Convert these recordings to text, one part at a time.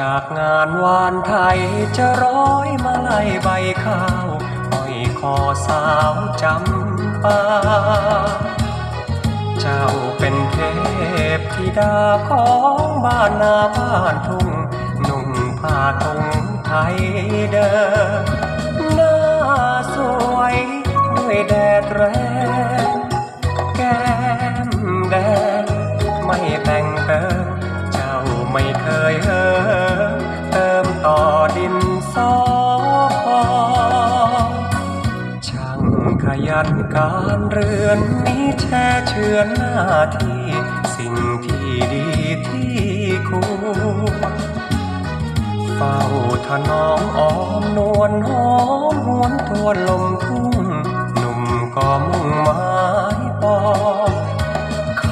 จากงานวานไทยจะร้อยมาไล่ใบข้าวห้อยคอสาวจำปา เจ้าเป็นเทพธิดาของบ้านนาบ้านทุ่งนุ่งผ้าตุงไทยเดิมหน้าสวยด้วยแดดแรงแก้มแดงไม่แต่งเติมเจ้าไม่เคยเออ ขยันการเรือนนี้แช่เชือนหน้าที่ สิ่งที่ดีที่ควรเฝ้าถนอมอ้อมนวลหอมหวนทวนลมทุ่งหนุ่มก็มุ่งหมายปองค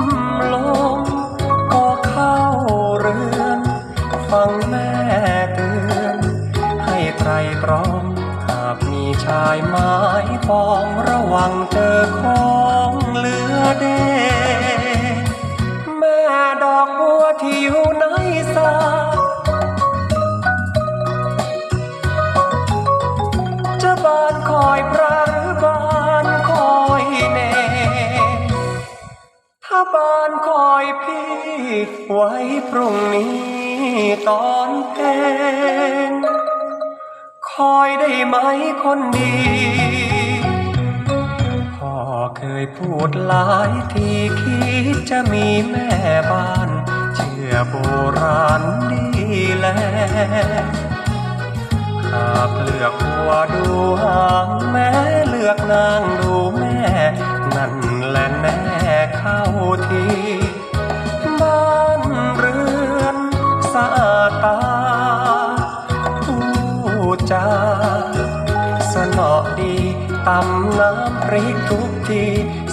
ำลงก็เข้าเรือนฟังแม่ายไม้ปองระวังเจอของเหลือเดแม่ดอกบัวที่อยู่ในสาจะบานคอยพระหรือบานคอยเนถ้าบานคอยพี่ ไว้พรุ่งนี้ตอนเพลง คอยได้ไหมคนดี พ่อเคยพูดหลายทีคิดจะมีแม่บ้าน เชื่อโบราณดีแลหากเลือกหัวดูหางแม้เลือกนาำน้ำพริกทุกที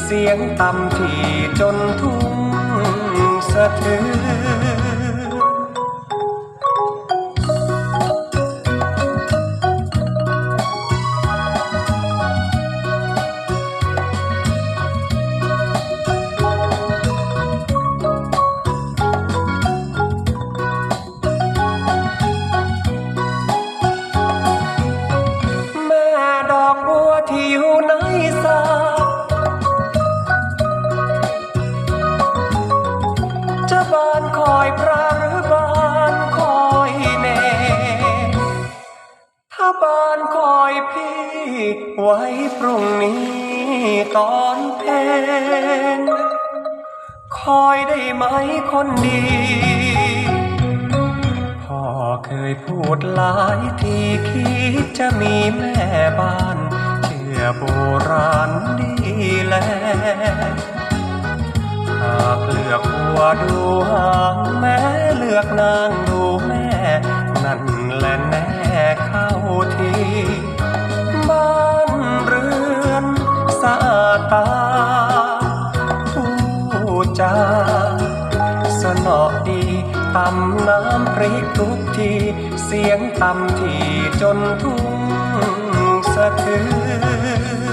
เสียงต่ำที่จนทุ่งสะเทือน ไว้พรุ่งนี้ตอนเพลงคอยได้ไหมคนดี พ่อเคยพูดหลายทีคิดจะมีแม่บ้าน เชื่อโบราณดีแล หากเลือกหัวดูหางแม้เลือกนางดูแม่ นั่นแหละแน่เข้าที ริกทุกที เสียงต่ำที่จนทุ่งสะเทือน